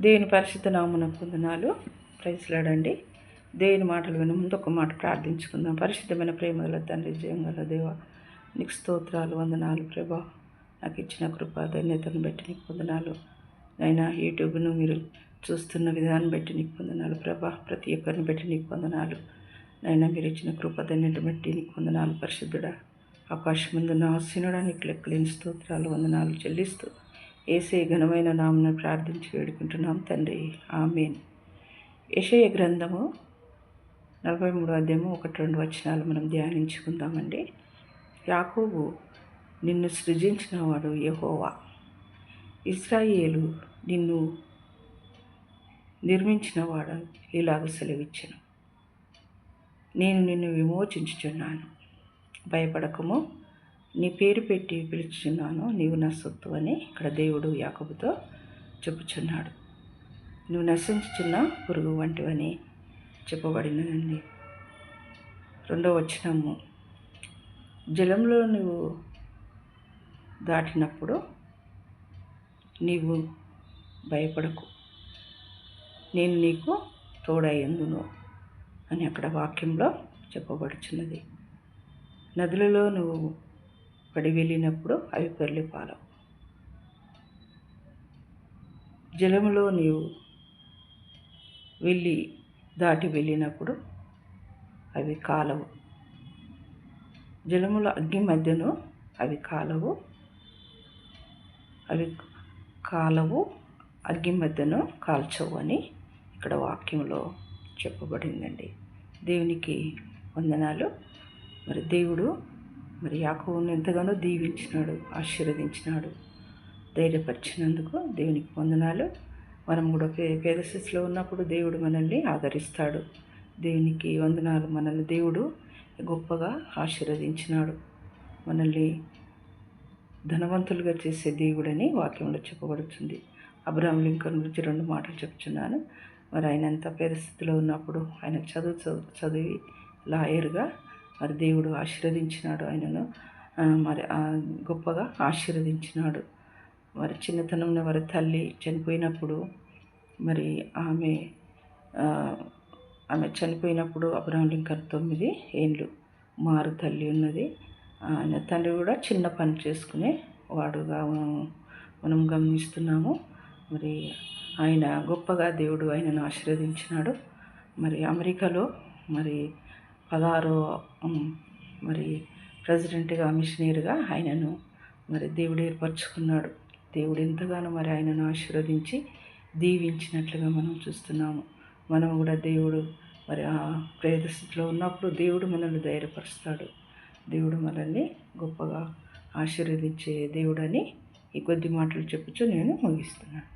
దేవుని పరిశుద్ధ నామన పొందనాలు ప్రైజ్లాడండి దేవుని మాటలు విని ముందు ఒక మాట ప్రార్థించుకుందాం. పరిశుద్ధమైన ప్రేమ గల తండ్రి జయం గల దేవ నీకు స్తోత్రాలు వందనాలు ప్రభా. నాకు ఇచ్చిన కృప ధన్యతను బట్టి నీకు పొందనాలు నైనా యూట్యూబ్ను మీరు చూస్తున్న విధానం బట్టి నీకు పొందనాలు ప్రభా. ప్రతి ఒక్కరిని బట్టి నీకు పొందనాలు నైనా మీరు ఇచ్చిన కృప ధన్యతను బట్టి నీకు పొందనాలు పరిశుద్ధుడా. ఆకాశం ముందు నా ఆశీనుడా నీకు లెక్కలేని స్తోత్రాలు వందనాలు చెల్లిస్తూ ఏసే ఘనమైన నామను ప్రార్థించి వేడుకుంటున్నాం తండ్రి. ఆమెన్. యషయ గ్రంథము నలభై మూడు అధ్యాయము ఒకటి రెండు వచనాలు మనం ధ్యానించుకుందామండి. యాకోబు నిన్ను సృజించిన వాడు యహోవా. ఇస్రాయేలు నిన్ను నిర్మించిన వాడు ఇలాగ సెలవిచ్చను. నేను నిన్ను విమోచించుచున్నాను. భయపడకము. నీ పేరు పెట్టి పిలుచున్నాను నీవు నా సొత్తు అని ఇక్కడ దేవుడు యాకబుతో చెప్పుచున్నాడు. నువ్వు నశించుచున్న పురుగు వంటివని చెప్పబడినదండి. రెండో వచనము. జలంలో నువ్వు దాటినప్పుడు నీవు భయపడకు. నేను నీకు తోడయ్యందును అని అక్కడ వాక్యంలో చెప్పబడుచున్నది. నదులలో నువ్వు పడి వెళ్ళినప్పుడు అవి పెరలి పాలవు. జలములో నీవు వెళ్ళి దాటి వెళ్ళినప్పుడు అవి కాలవు. జలముల అగ్ని మధ్యను అవి కాలవు. అవి కాలవు అగ్ని మధ్యను కాల్చవు అని ఇక్కడ వాక్యంలో చెప్పబడిందండి. దేవునికి వందనాలు. మరి దేవుడు మరి యాకోబుని ఎంతగానో దీవించినాడు ఆశీర్వదించినాడు. ధైర్యపరిచినందుకు దేవునికి వందనాలు. మనం కూడా పే పేద స్థితిలో ఉన్నప్పుడు దేవుడు మనల్ని ఆదరిస్తాడు. దేవునికి వందనాలు. మనల్ని దేవుడు గొప్పగా ఆశీర్వదించినాడు. మనల్ని ధనవంతులుగా చేసే దేవుడని వాక్యంలో చెప్పబడుతుంది. అబ్రాహం లింకన్ గురించి రెండు మాటలు చెప్తున్నాను. మరి ఆయన ఎంత పేద స్థితిలో ఉన్నప్పుడు ఆయన చదువు చదువు చదివి లాయర్గా మరి దేవుడు ఆశీర్వదించినాడు ఆయనను. మరి గొప్పగా ఆశీర్వదించినాడు. మరి చిన్నతనంలో వారి తల్లి చనిపోయినప్పుడు మరి ఆమె ఆమె చనిపోయినప్పుడు అబ్రహం లింకన్ తొమ్మిది ఏండ్లు మారు తల్లి ఉన్నది. ఆయన తండ్రి కూడా చిన్న పని చేసుకునే వాడుగా మనం గమనిస్తున్నాము. మరి ఆయన గొప్పగా దేవుడు ఆయనను ఆశీర్వదించినాడు. మరి అమెరికాలో మరి పదహారో మరి ప్రెసిడెంట్గా మిషనరీగా ఆయనను మరి దేవుడు ఏర్పరచుకున్నాడు. దేవుడు ఎంతగానో మరి ఆయనను ఆశీర్వదించి దీవించినట్లుగా మనం చూస్తున్నాము. మనం కూడా దేవుడు మరి ఆ ప్రేదస్థితిలో ఉన్నప్పుడు దేవుడు మనల్ని ధైర్యపరుస్తాడు. దేవుడు మనల్ని గొప్పగా ఆశీర్వదించే దేవుడని ఈ కొద్ది మాటలు చెప్పుచు నేను ముగిస్తున్నాను.